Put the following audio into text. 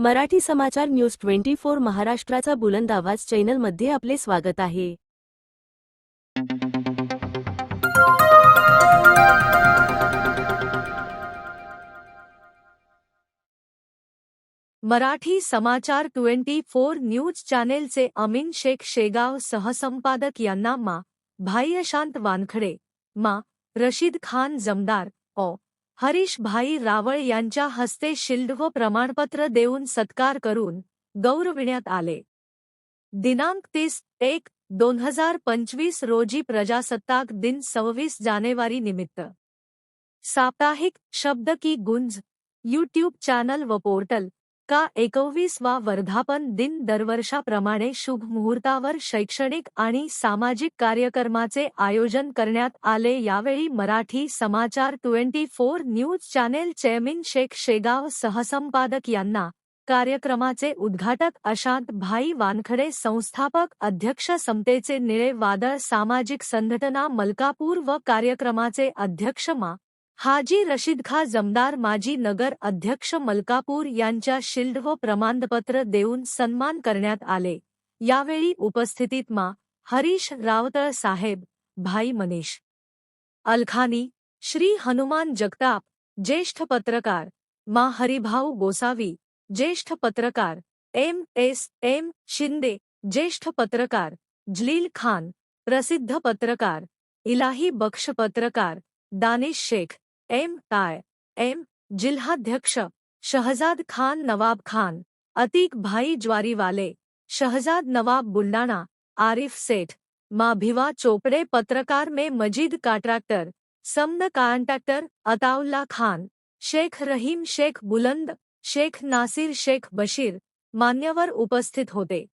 मराठी समाचार news twenty four महाराष्ट्राचा बुलंद आवाज़ चॅनलमध्ये आपले स्वागत आहे. मराठी समाचार ट्वेंटी फोर न्यूज़ चैनल चॅनेलचे अमीन शेख शेगाव सहसंपादक यांना मा भाईयशांत वानखडे, मा, रशीद खान जमदार ओ हरीश भाई रावळ यांच्या हस्ते शिल्ड व प्रमाणपत्र देऊन सत्कार करून गौरविण्यात आले. दिनांक तीस एक दोन हजार पंचवीस रोजी प्रजासत्ताक दिन सव्वीस जानेवारी निमित्त. साप्ताहिक शब्द की गुंज यूट्यूब चॅनल व पोर्टल का एकोवीसवा वर्धापन दिन दरवर्षाप्रमाणे शुभ मुहूर्तावर शैक्षणिक आणि सामाजिक कार्यक्रमाचे आयोजन करण्यात आले यावेळी मराठी समाचार twenty four news channel chairman Shaikh Shegaon सहसंपादक यांना कार्यक्रमाचे उद्घाटक अशांत भाई वानखडे संस्थापक अध्यक्ष समतेचे निळे वादळ सामाजिक संघटना मलकापूर व कार्यक्रमाचे अध्यक्ष मा. हाजी रशीद खा जमदार माजी नगर अध्यक्ष मलकापूर शिल्ड व प्रमाणपत्र देऊन सन्मान करण्यात आले. मा. हरीश रावतळ साहेब, भाई मनीष. अलखानी, श्री हनुमान जगताप, ज्येष्ठ पत्रकार. मा. हरिभाऊ गोसावी, ज्येष्ठ पत्रकार. एम. एस. एम. शिंदे, ज्येष्ठ पत्रकार. जलील खान, प्रसिद्ध पत्रकार. इलाही बक्ष पत्रकार. दानिश शेख. एम. काय एम. जिल्हाध्यक्ष, शहजाद खान नवाब खान, अतीक भाई ज्वारीवाले, शहजाद नवाब बुलडाणा आरिफ सेठ, मा भिवा चोपडे पत्रकार में मजीद कांट्रैक्टर समन कॉन्ट्रैक्टर अताउल्ला खान, शेख रहीम शेख बुलंद, शेख नासिर शेख बशीर, मान्यवर उपस्थित होते।